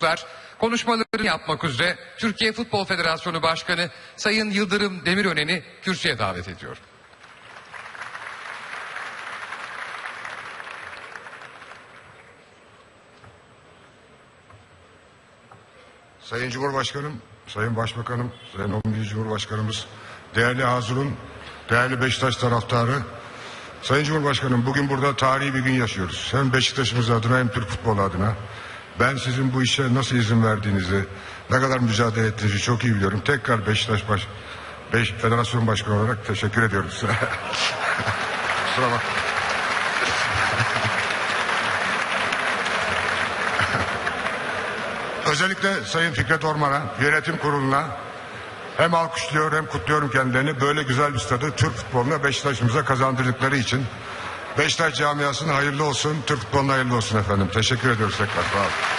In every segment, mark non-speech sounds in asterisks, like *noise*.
konuklar konuşmalarını yapmak üzere Türkiye Futbol Federasyonu Başkanı Sayın Yıldırım Demirören'i kürsüye davet ediyor. Sayın Cumhurbaşkanım, Sayın Başbakanım, Sayın 11. Cumhurbaşkanımız, değerli Hazırun, değerli Beşiktaş taraftarı, Sayın Cumhurbaşkanım bugün burada tarihi bir gün yaşıyoruz. Hem Beşiktaş'ımız adına hem Türk futbolu adına. Ben sizin bu işe nasıl izin verdiğinizi, ne kadar mücadele ettiğinizi çok iyi biliyorum. Tekrar Beşiktaş baş, Beş, Federasyon Başkanı olarak teşekkür ediyorum size. *laughs* Kusura bak. *laughs* Özellikle Sayın Fikret Orman'a, yönetim kuruluna hem alkışlıyor hem kutluyorum kendilerini. Böyle güzel bir stadı Türk futboluna Beşiktaş'ımıza kazandırdıkları için. Beşiktaş camiasına hayırlı olsun, Türk futboluna hayırlı olsun efendim. Teşekkür ediyoruz tekrar. Sağ olun.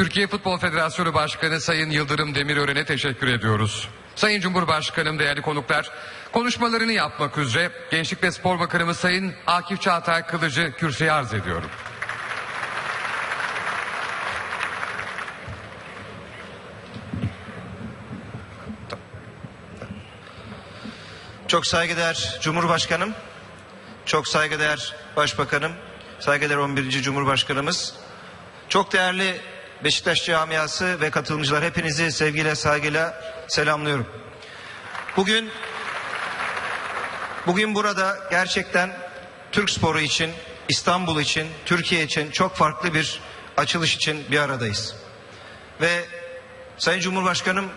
Türkiye Futbol Federasyonu Başkanı Sayın Yıldırım Demirören'e teşekkür ediyoruz. Sayın Cumhurbaşkanım değerli konuklar konuşmalarını yapmak üzere Gençlik ve Spor Bakanımız Sayın Akif Çağatay Kılıcı kürsüye arz ediyorum. Çok saygıdeğer Cumhurbaşkanım, çok saygıdeğer Başbakanım, saygıdeğer 11. Cumhurbaşkanımız, çok değerli Beşiktaş camiası ve katılımcılar hepinizi sevgiyle saygıyla selamlıyorum. Bugün bugün burada gerçekten Türk sporu için, İstanbul için, Türkiye için çok farklı bir açılış için bir aradayız. Ve Sayın Cumhurbaşkanım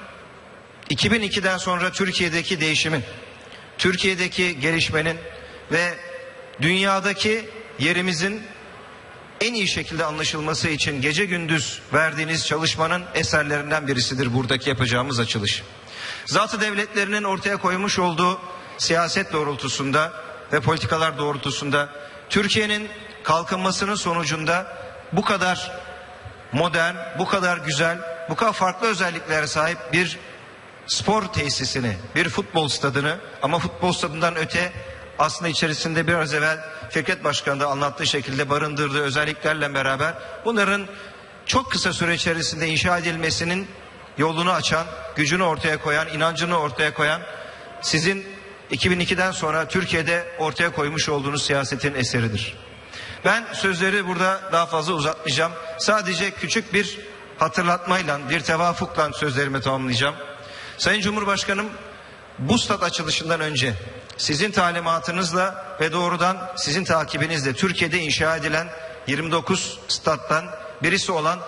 2002'den sonra Türkiye'deki değişimin Türkiye'deki gelişmenin ve dünyadaki yerimizin en iyi şekilde anlaşılması için gece gündüz verdiğiniz çalışmanın eserlerinden birisidir buradaki yapacağımız açılış. Zatı devletlerinin ortaya koymuş olduğu siyaset doğrultusunda ve politikalar doğrultusunda Türkiye'nin kalkınmasının sonucunda bu kadar modern, bu kadar güzel, bu kadar farklı özelliklere sahip bir spor tesisini, bir futbol stadını ama futbol stadından öte aslında içerisinde biraz evvel Fikret Başkan da anlattığı şekilde barındırdığı özelliklerle beraber bunların çok kısa süre içerisinde inşa edilmesinin yolunu açan, gücünü ortaya koyan, inancını ortaya koyan sizin 2002'den sonra Türkiye'de ortaya koymuş olduğunuz siyasetin eseridir. Ben sözleri burada daha fazla uzatmayacağım. Sadece küçük bir hatırlatmayla, bir tevafukla sözlerimi tamamlayacağım. Sayın Cumhurbaşkanım bu stat açılışından önce sizin talimatınızla ve doğrudan sizin takibinizle Türkiye'de inşa edilen 29 stat'tan birisi olan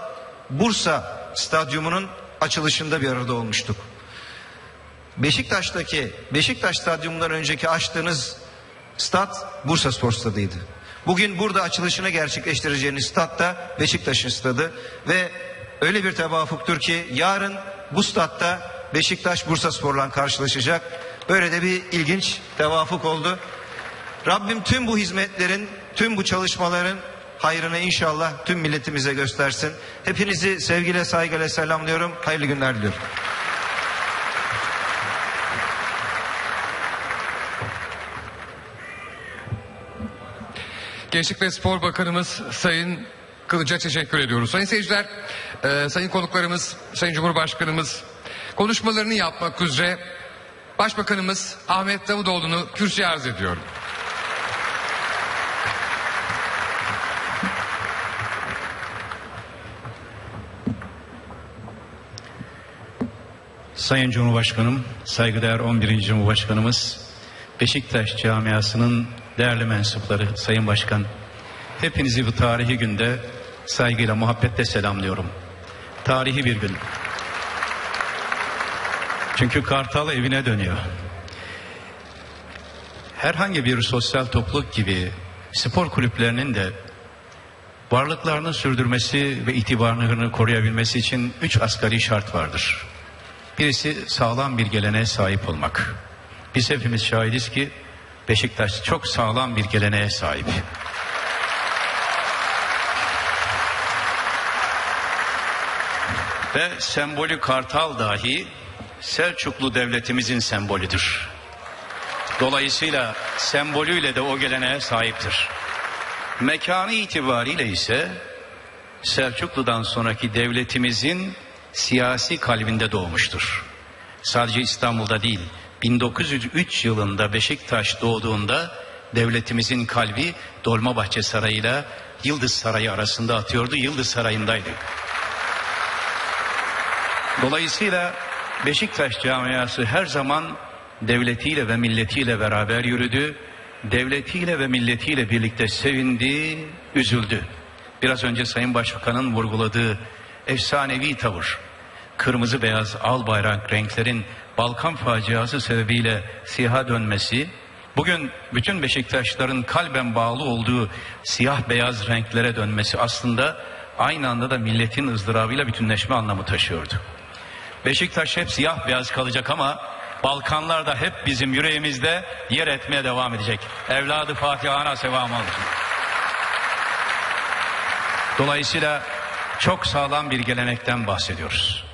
Bursa Stadyumu'nun açılışında bir arada olmuştuk. Beşiktaş'taki Beşiktaş Stadyumu'ndan önceki açtığınız stat Bursa Spor Stadı'ydı. Bugün burada açılışını gerçekleştireceğiniz stat da Beşiktaş'ın stadı ve öyle bir tevafuktur ki yarın bu statta Beşiktaş Bursa Spor'la karşılaşacak. Böyle de bir ilginç tevafuk oldu. Rabbim tüm bu hizmetlerin, tüm bu çalışmaların hayrını inşallah tüm milletimize göstersin. Hepinizi sevgiyle saygıyla selamlıyorum. Hayırlı günler diliyorum. Gençlik ve Spor Bakanımız Sayın Kılıç'a teşekkür ediyoruz. Sayın seyirciler, e, sayın konuklarımız, Sayın Cumhurbaşkanımız konuşmalarını yapmak üzere Başbakanımız Ahmet Davutoğlu'nu kürsüye arz ediyorum. Sayın Cumhurbaşkanım, saygıdeğer 11. Cumhurbaşkanımız, Beşiktaş camiasının değerli mensupları, Sayın Başkan, hepinizi bu tarihi günde saygıyla, muhabbetle selamlıyorum. Tarihi bir gün. Çünkü Kartal evine dönüyor. Herhangi bir sosyal topluluk gibi spor kulüplerinin de varlıklarını sürdürmesi ve itibarını koruyabilmesi için üç asgari şart vardır. Birisi sağlam bir geleneğe sahip olmak. Biz hepimiz şahidiz ki Beşiktaş çok sağlam bir geleneğe sahip. Ve sembolü kartal dahi Selçuklu devletimizin sembolüdür. Dolayısıyla sembolüyle de o geleneğe sahiptir. Mekanı itibariyle ise Selçuklu'dan sonraki devletimizin siyasi kalbinde doğmuştur. Sadece İstanbul'da değil, 1903 yılında Beşiktaş doğduğunda devletimizin kalbi Dolmabahçe Sarayı ile Yıldız Sarayı arasında atıyordu. Yıldız Sarayı'ndaydı. Dolayısıyla Beşiktaş camiası her zaman devletiyle ve milletiyle beraber yürüdü. Devletiyle ve milletiyle birlikte sevindi, üzüldü. Biraz önce Sayın Başbakan'ın vurguladığı efsanevi tavır, kırmızı beyaz al bayrak renklerin Balkan faciası sebebiyle siyaha dönmesi, bugün bütün Beşiktaşların kalben bağlı olduğu siyah beyaz renklere dönmesi aslında aynı anda da milletin ızdırabıyla bütünleşme anlamı taşıyordu. Beşiktaş hep siyah beyaz kalacak ama Balkanlar da hep bizim yüreğimizde yer etmeye devam edecek. Evladı Fatih Ana sevam olsun. Dolayısıyla çok sağlam bir gelenekten bahsediyoruz.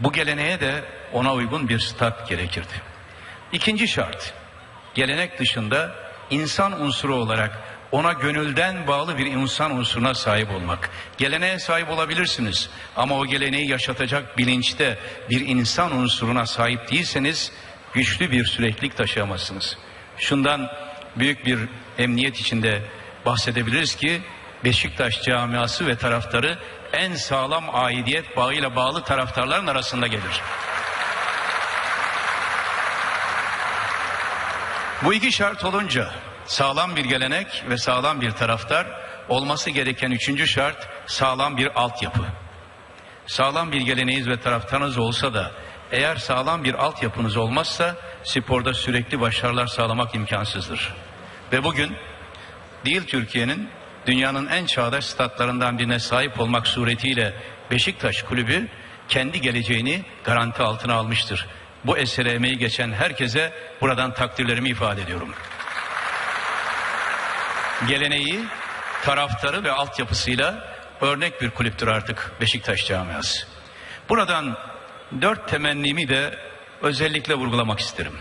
Bu geleneğe de ona uygun bir stat gerekirdi. İkinci şart, gelenek dışında insan unsuru olarak ona gönülden bağlı bir insan unsuruna sahip olmak. Geleneğe sahip olabilirsiniz ama o geleneği yaşatacak bilinçte bir insan unsuruna sahip değilseniz güçlü bir süreklilik taşıyamazsınız. Şundan büyük bir emniyet içinde bahsedebiliriz ki Beşiktaş camiası ve taraftarı en sağlam aidiyet bağıyla bağlı taraftarların arasında gelir. Bu iki şart olunca sağlam bir gelenek ve sağlam bir taraftar olması gereken üçüncü şart sağlam bir altyapı. Sağlam bir geleneğiniz ve taraftarınız olsa da eğer sağlam bir altyapınız olmazsa sporda sürekli başarılar sağlamak imkansızdır. Ve bugün değil Türkiye'nin dünyanın en çağdaş statlarından birine sahip olmak suretiyle Beşiktaş kulübü kendi geleceğini garanti altına almıştır. Bu esere emeği geçen herkese buradan takdirlerimi ifade ediyorum. Geleneği, taraftarı ve altyapısıyla örnek bir kulüptür artık Beşiktaş camiası. Buradan dört temennimi de özellikle vurgulamak isterim.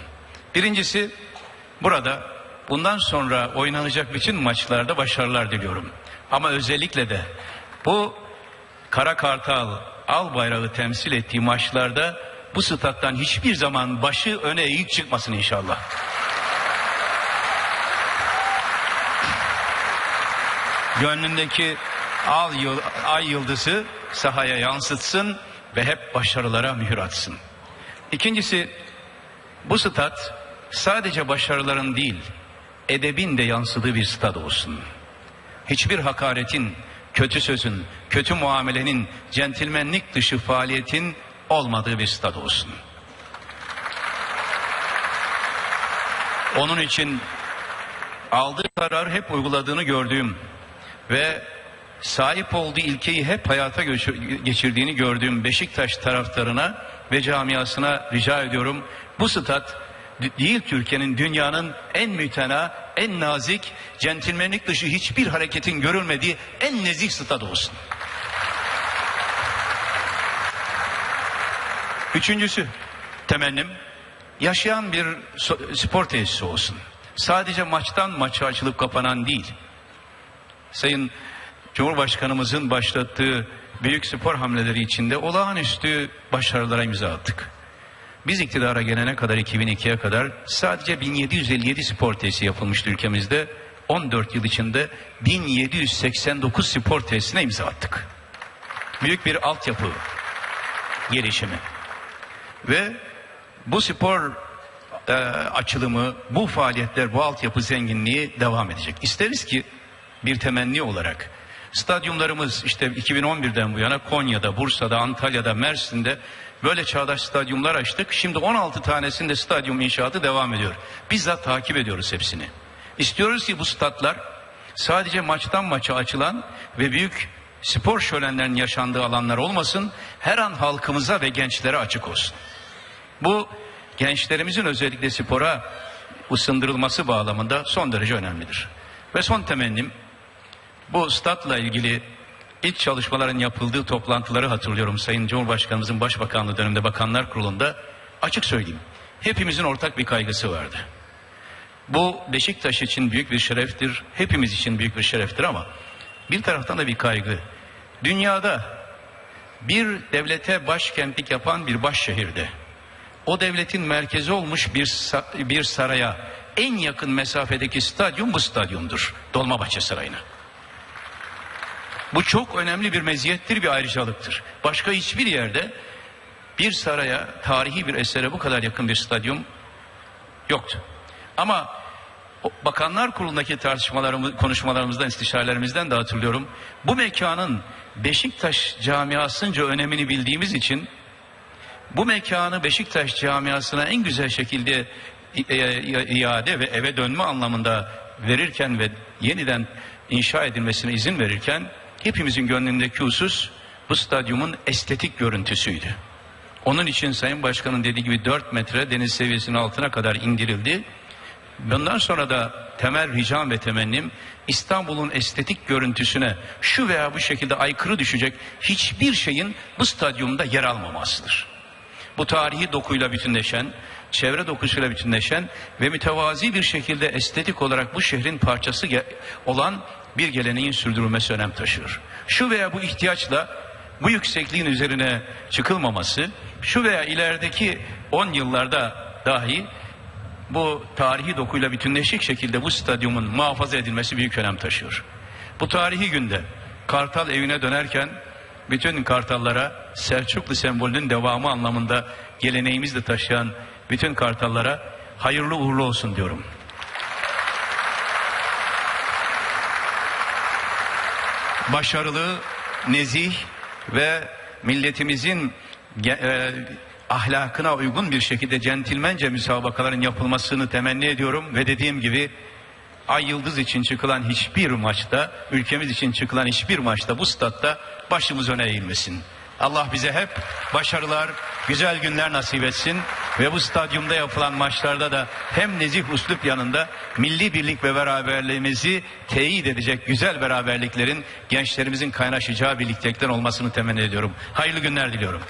Birincisi burada bundan sonra oynanacak bütün maçlarda başarılar diliyorum. Ama özellikle de bu Kara Kartal al bayrağı temsil ettiği maçlarda bu stat'tan hiçbir zaman başı öne eğik çıkmasın inşallah. Gönlündeki al yıl, ay yıldızı sahaya yansıtsın ve hep başarılara mühür atsın. İkincisi bu stat sadece başarıların değil edebin de yansıdığı bir stad olsun. Hiçbir hakaretin, kötü sözün, kötü muamelenin, centilmenlik dışı faaliyetin olmadığı bir stad olsun. Onun için aldığı karar hep uyguladığını gördüğüm ve sahip olduğu ilkeyi hep hayata geçirdiğini gördüğüm Beşiktaş taraftarına ve camiasına rica ediyorum. Bu stat değil Türkiye'nin dünyanın en mütena, en nazik, centilmenlik dışı hiçbir hareketin görülmediği en nezih stad olsun. Üçüncüsü temennim yaşayan bir spor tesisi olsun. Sadece maçtan maça açılıp kapanan değil. Sayın Cumhurbaşkanımızın başlattığı büyük spor hamleleri içinde olağanüstü başarılara imza attık. Biz iktidara gelene kadar 2002'ye kadar sadece 1757 spor tesisi yapılmıştı ülkemizde. 14 yıl içinde 1789 spor tesisine imza attık. Büyük bir altyapı gelişimi. Ve bu spor e, açılımı, bu faaliyetler, bu altyapı zenginliği devam edecek. İsteriz ki bir temenni olarak stadyumlarımız işte 2011'den bu yana Konya'da, Bursa'da, Antalya'da, Mersin'de böyle çağdaş stadyumlar açtık. Şimdi 16 tanesinde stadyum inşaatı devam ediyor. Bizzat takip ediyoruz hepsini. İstiyoruz ki bu statlar sadece maçtan maça açılan ve büyük spor şölenlerinin yaşandığı alanlar olmasın. Her an halkımıza ve gençlere açık olsun. Bu gençlerimizin özellikle spora ısındırılması bağlamında son derece önemlidir. Ve son temennim bu statla ilgili ilk çalışmaların yapıldığı toplantıları hatırlıyorum Sayın Cumhurbaşkanımızın Başbakanlığı döneminde Bakanlar Kurulu'nda açık söyleyeyim. Hepimizin ortak bir kaygısı vardı. Bu Beşiktaş için büyük bir şereftir, hepimiz için büyük bir şereftir ama bir taraftan da bir kaygı. Dünyada bir devlete başkentlik yapan bir başşehirde o devletin merkezi olmuş bir bir saraya en yakın mesafedeki stadyum bu stadyumdur. Dolmabahçe Sarayı'na. Bu çok önemli bir meziyettir, bir ayrıcalıktır. Başka hiçbir yerde bir saraya, tarihi bir esere bu kadar yakın bir stadyum yoktu. Ama Bakanlar Kurulu'ndaki tartışmalarımız, konuşmalarımızdan, istişarelerimizden de hatırlıyorum. Bu mekanın Beşiktaş camiasınca önemini bildiğimiz için bu mekanı Beşiktaş camiasına en güzel şekilde e- iade ve eve dönme anlamında verirken ve yeniden inşa edilmesine izin verirken hepimizin gönlündeki husus bu stadyumun estetik görüntüsüydü. Onun için Sayın Başkan'ın dediği gibi 4 metre deniz seviyesinin altına kadar indirildi. Bundan sonra da temel ricam ve temennim İstanbul'un estetik görüntüsüne şu veya bu şekilde aykırı düşecek hiçbir şeyin bu stadyumda yer almamasıdır. Bu tarihi dokuyla bütünleşen, çevre dokusuyla bütünleşen ve mütevazi bir şekilde estetik olarak bu şehrin parçası olan bir geleneğin sürdürülmesi önem taşıyor. Şu veya bu ihtiyaçla bu yüksekliğin üzerine çıkılmaması, şu veya ilerideki 10 yıllarda dahi bu tarihi dokuyla bütünleşik şekilde bu stadyumun muhafaza edilmesi büyük önem taşıyor. Bu tarihi günde Kartal evine dönerken bütün Kartallara Selçuklu sembolünün devamı anlamında geleneğimizle taşıyan bütün Kartallara hayırlı uğurlu olsun diyorum. Başarılı, nezih ve milletimizin e, ahlakına uygun bir şekilde centilmence müsabakaların yapılmasını temenni ediyorum ve dediğim gibi Ay Yıldız için çıkılan hiçbir maçta, ülkemiz için çıkılan hiçbir maçta bu statta başımız öne eğilmesin. Allah bize hep başarılar, güzel günler nasip etsin ve bu stadyumda yapılan maçlarda da hem nezih uslup yanında milli birlik ve beraberliğimizi teyit edecek güzel beraberliklerin gençlerimizin kaynaşacağı birliktelikten olmasını temenni ediyorum. Hayırlı günler diliyorum.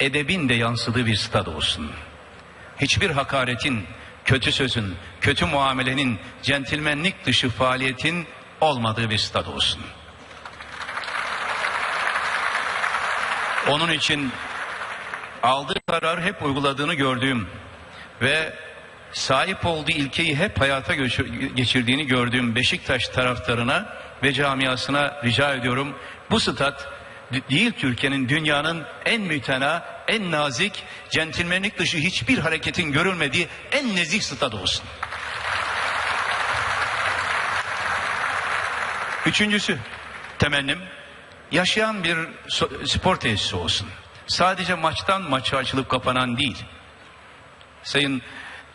edebin de yansıdığı bir stad olsun. Hiçbir hakaretin, kötü sözün, kötü muamelenin, centilmenlik dışı faaliyetin olmadığı bir stad olsun. Onun için aldığı karar hep uyguladığını gördüğüm ve sahip olduğu ilkeyi hep hayata geçirdiğini gördüğüm Beşiktaş taraftarına ve camiasına rica ediyorum. Bu stat değil Türkiye'nin dünyanın en mütena, en nazik, centilmenlik dışı hiçbir hareketin görülmediği en nezih stad olsun. Üçüncüsü temennim yaşayan bir spor tesisi olsun. Sadece maçtan maça açılıp kapanan değil. Sayın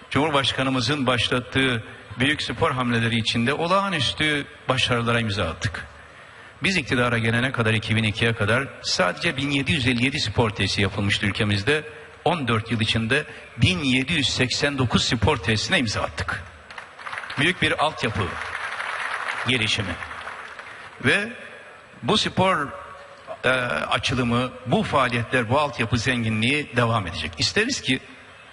Cumhurbaşkanımızın başlattığı büyük spor hamleleri içinde olağanüstü başarılara imza attık. Biz iktidara gelene kadar 2002'ye kadar sadece 1757 spor tesisi yapılmıştı ülkemizde. 14 yıl içinde 1789 spor tesisine imza attık. Büyük bir altyapı gelişimi. Ve bu spor e, açılımı, bu faaliyetler, bu altyapı zenginliği devam edecek. İsteriz ki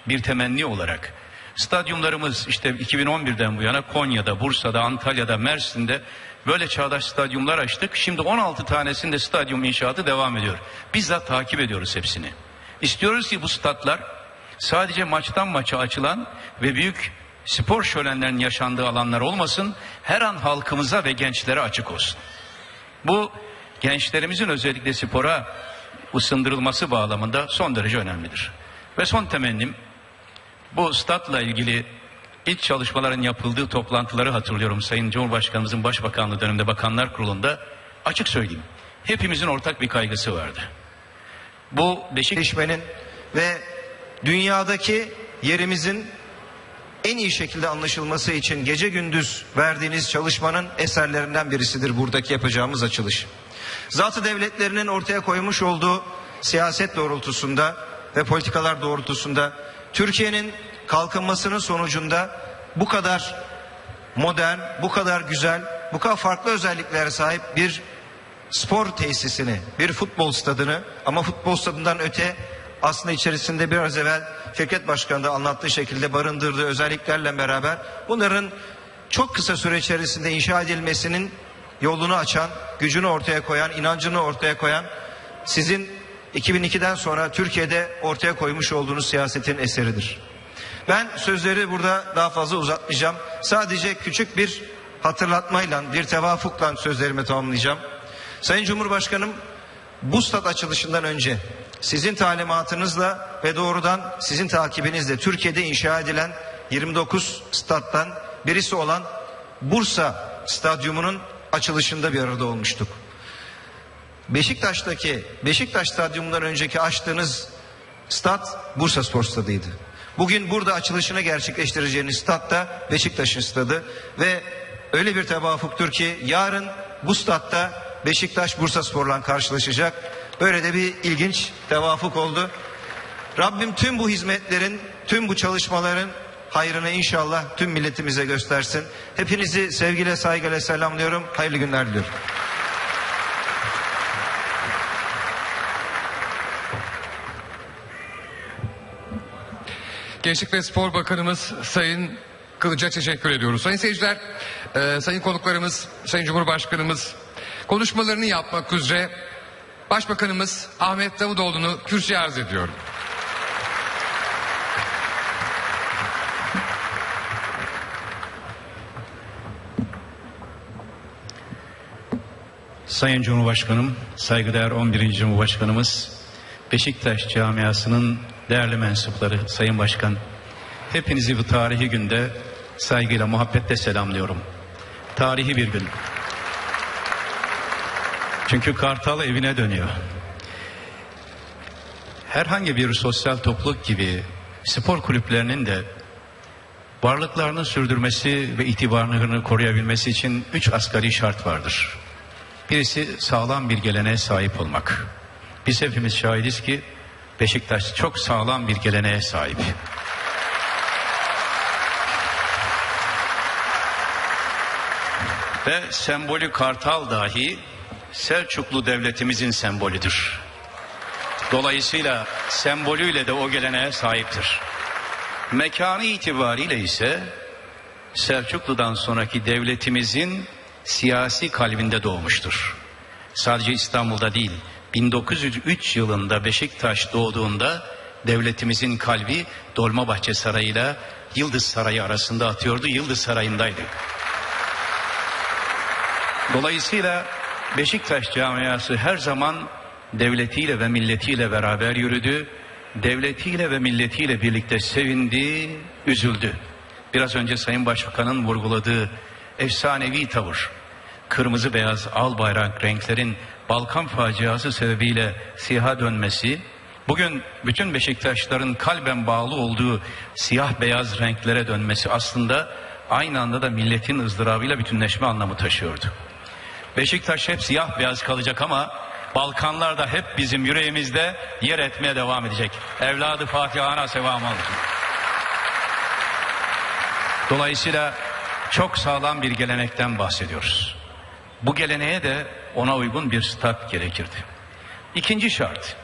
bir temenni olarak stadyumlarımız işte 2011'den bu yana Konya'da, Bursa'da, Antalya'da, Mersin'de böyle çağdaş stadyumlar açtık. Şimdi 16 tanesinde stadyum inşaatı devam ediyor. Bizzat takip ediyoruz hepsini. İstiyoruz ki bu statlar sadece maçtan maça açılan ve büyük spor şölenlerinin yaşandığı alanlar olmasın. Her an halkımıza ve gençlere açık olsun. Bu gençlerimizin özellikle spora ısındırılması bağlamında son derece önemlidir. Ve son temennim bu statla ilgili ilk çalışmaların yapıldığı toplantıları hatırlıyorum Sayın Cumhurbaşkanımızın Başbakanlığı döneminde Bakanlar Kurulu'nda açık söyleyeyim. Hepimizin ortak bir kaygısı vardı. Bu Beşiktaş gelişmenin ve dünyadaki yerimizin en iyi şekilde anlaşılması için gece gündüz verdiğiniz çalışmanın eserlerinden birisidir buradaki yapacağımız açılış. Zatı devletlerinin ortaya koymuş olduğu siyaset doğrultusunda ve politikalar doğrultusunda Türkiye'nin kalkınmasının sonucunda bu kadar modern, bu kadar güzel bu kadar farklı özelliklere sahip bir spor tesisini, bir futbol stadını ama futbol stadından öte aslında içerisinde biraz evvel Fikret Başkan da anlattığı şekilde barındırdığı özelliklerle beraber bunların çok kısa süre içerisinde inşa edilmesinin yolunu açan, gücünü ortaya koyan, inancını ortaya koyan sizin 2002'den sonra Türkiye'de ortaya koymuş olduğunuz siyasetin eseridir. Ben sözleri burada daha fazla uzatmayacağım. Sadece küçük bir hatırlatmayla, bir tevafukla sözlerimi tamamlayacağım. Sayın Cumhurbaşkanım bu stat açılışından önce sizin talimatınızla ve doğrudan sizin takibinizle Türkiye'de inşa edilen 29 stat'tan birisi olan Bursa Stadyumu'nun açılışında bir arada olmuştuk. Beşiktaş'taki Beşiktaş Stadyumu'ndan önceki açtığınız stat Bursa Spor Stadı'ydı. Bugün burada açılışını gerçekleştireceğiniz stat da Beşiktaş'ın stadı ve öyle bir tevafuktur ki yarın bu statta Beşiktaş Bursa Spor'la karşılaşacak. Böyle de bir ilginç tevafuk oldu. Rabbim tüm bu hizmetlerin, tüm bu çalışmaların hayrını inşallah tüm milletimize göstersin. Hepinizi sevgiyle saygıyla selamlıyorum. Hayırlı günler diliyorum. Gençlik ve Spor Bakanımız Sayın Kılıç'a teşekkür ediyoruz. Sayın seyirciler, e, sayın konuklarımız, Sayın Cumhurbaşkanımız konuşmalarını yapmak üzere Başbakanımız Ahmet Davutoğlu'nu kürsüye arz ediyorum. Sayın Cumhurbaşkanım, saygıdeğer 11. Cumhurbaşkanımız, Beşiktaş camiasının değerli mensupları, Sayın Başkan, hepinizi bu tarihi günde saygıyla, muhabbetle selamlıyorum. Tarihi bir gün. Çünkü Kartal evine dönüyor. Herhangi bir sosyal topluluk gibi spor kulüplerinin de varlıklarını sürdürmesi ve itibarını koruyabilmesi için üç asgari şart vardır. Birisi sağlam bir geleneğe sahip olmak. Biz hepimiz şahidiz ki Beşiktaş çok sağlam bir geleneğe sahip. Ve sembolü kartal dahi Selçuklu devletimizin sembolüdür. Dolayısıyla sembolüyle de o geleneğe sahiptir. Mekanı itibariyle ise Selçuklu'dan sonraki devletimizin siyasi kalbinde doğmuştur. Sadece İstanbul'da değil, 1903 yılında Beşiktaş doğduğunda devletimizin kalbi Dolmabahçe Sarayı ile Yıldız Sarayı arasında atıyordu. Yıldız Sarayı'ndaydı. Dolayısıyla Beşiktaş camiası her zaman devletiyle ve milletiyle beraber yürüdü. Devletiyle ve milletiyle birlikte sevindi, üzüldü. Biraz önce Sayın Başbakan'ın vurguladığı efsanevi tavır, kırmızı beyaz al bayrak renklerin Balkan faciası sebebiyle siyaha dönmesi, bugün bütün Beşiktaşların kalben bağlı olduğu siyah beyaz renklere dönmesi aslında aynı anda da milletin ızdırabıyla bütünleşme anlamı taşıyordu. Beşiktaş hep siyah beyaz kalacak ama Balkanlar da hep bizim yüreğimizde yer etmeye devam edecek. Evladı Fatih Ana sevam olsun. Dolayısıyla çok sağlam bir gelenekten bahsediyoruz. Bu geleneğe de ona uygun bir stat gerekirdi. İkinci şart,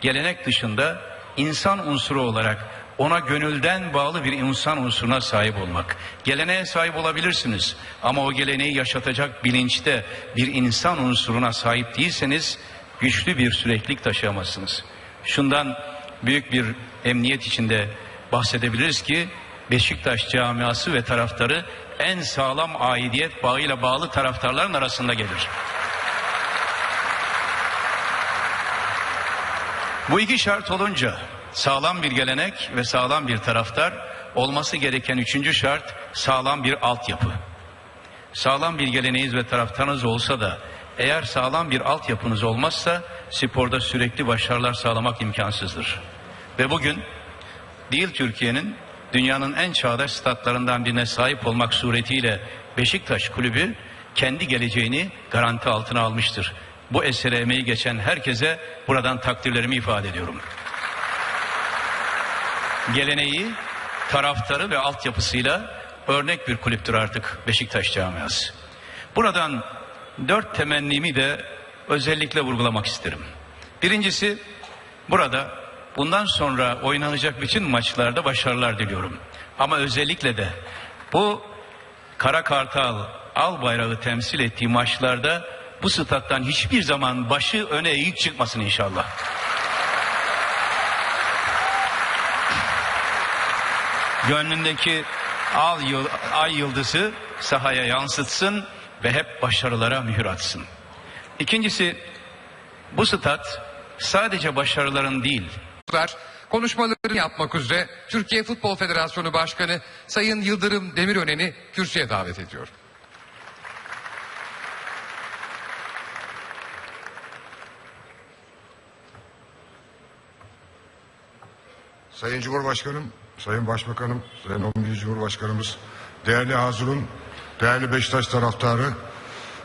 gelenek dışında insan unsuru olarak ona gönülden bağlı bir insan unsuruna sahip olmak. Geleneğe sahip olabilirsiniz ama o geleneği yaşatacak bilinçte bir insan unsuruna sahip değilseniz güçlü bir süreklilik taşıyamazsınız. Şundan büyük bir emniyet içinde bahsedebiliriz ki Beşiktaş camiası ve taraftarı en sağlam aidiyet bağıyla bağlı taraftarların arasında gelir. Bu iki şart olunca sağlam bir gelenek ve sağlam bir taraftar olması gereken üçüncü şart sağlam bir altyapı. Sağlam bir geleneğiniz ve taraftarınız olsa da eğer sağlam bir altyapınız olmazsa sporda sürekli başarılar sağlamak imkansızdır. Ve bugün değil Türkiye'nin dünyanın en çağdaş statlarından birine sahip olmak suretiyle Beşiktaş kulübü kendi geleceğini garanti altına almıştır. Bu esere emeği geçen herkese buradan takdirlerimi ifade ediyorum. Geleneği, taraftarı ve altyapısıyla örnek bir kulüptür artık Beşiktaş camiası. Buradan dört temennimi de özellikle vurgulamak isterim. Birincisi burada bundan sonra oynanacak bütün maçlarda başarılar diliyorum. Ama özellikle de bu Kara Kartal al bayrağı temsil ettiği maçlarda bu stat'tan hiçbir zaman başı öne eğik çıkmasın inşallah. Gönlündeki al yıl, ay yıldızı sahaya yansıtsın ve hep başarılara mühür atsın. İkincisi bu stat sadece başarıların değil Konuşmalarını yapmak üzere Türkiye Futbol Federasyonu Başkanı Sayın Yıldırım Demirören'i kürsüye davet ediyor. Sayın Cumhurbaşkanım, Sayın Başbakanım, Sayın 11. Cumhurbaşkanımız, değerli Hazırun, değerli Beşiktaş taraftarı,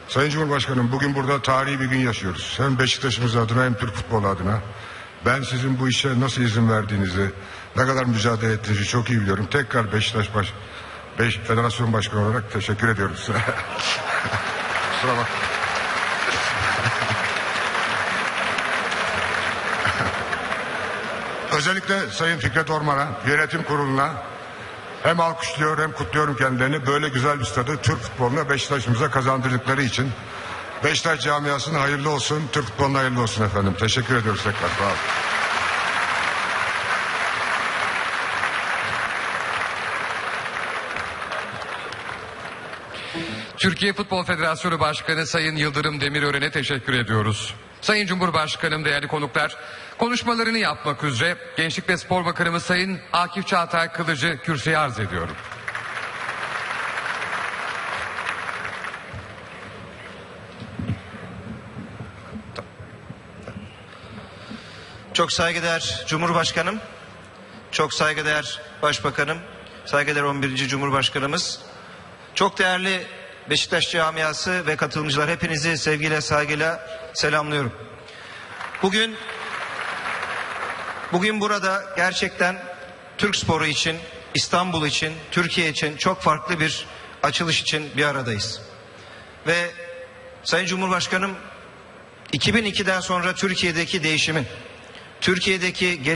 Sayın Cumhurbaşkanım bugün burada tarihi bir gün yaşıyoruz. Hem Beşiktaş'ımız adına hem Türk futbolu adına. Ben sizin bu işe nasıl izin verdiğinizi, ne kadar mücadele ettiğinizi çok iyi biliyorum. Tekrar Beşiktaş baş, Beş, Federasyon Başkanı olarak teşekkür ediyorum size. *laughs* Kusura bak. *laughs* Özellikle Sayın Fikret Orman'a, yönetim kuruluna hem alkışlıyor hem kutluyorum kendilerini. Böyle güzel bir stadı Türk futboluna Beşiktaş'ımıza kazandırdıkları için. Beşiktaş camiasına hayırlı olsun, Türk futboluna hayırlı olsun efendim. Teşekkür ediyoruz tekrar. Sağ. Türkiye Futbol Federasyonu Başkanı Sayın Yıldırım Demirören'e teşekkür ediyoruz. Sayın Cumhurbaşkanım, değerli konuklar, konuşmalarını yapmak üzere Gençlik ve Spor Bakanımız Sayın Akif Çağatay Kılıcı kürsüye arz ediyorum. Çok saygıdeğer Cumhurbaşkanım, çok saygıdeğer Başbakanım, saygıdeğer 11. Cumhurbaşkanımız, çok değerli Beşiktaş camiası ve katılımcılar hepinizi sevgiyle saygıyla selamlıyorum. Bugün bugün burada gerçekten Türk sporu için, İstanbul için, Türkiye için çok farklı bir açılış için bir aradayız. Ve Sayın Cumhurbaşkanım 2002'den sonra Türkiye'deki değişimin, Türkiye'deki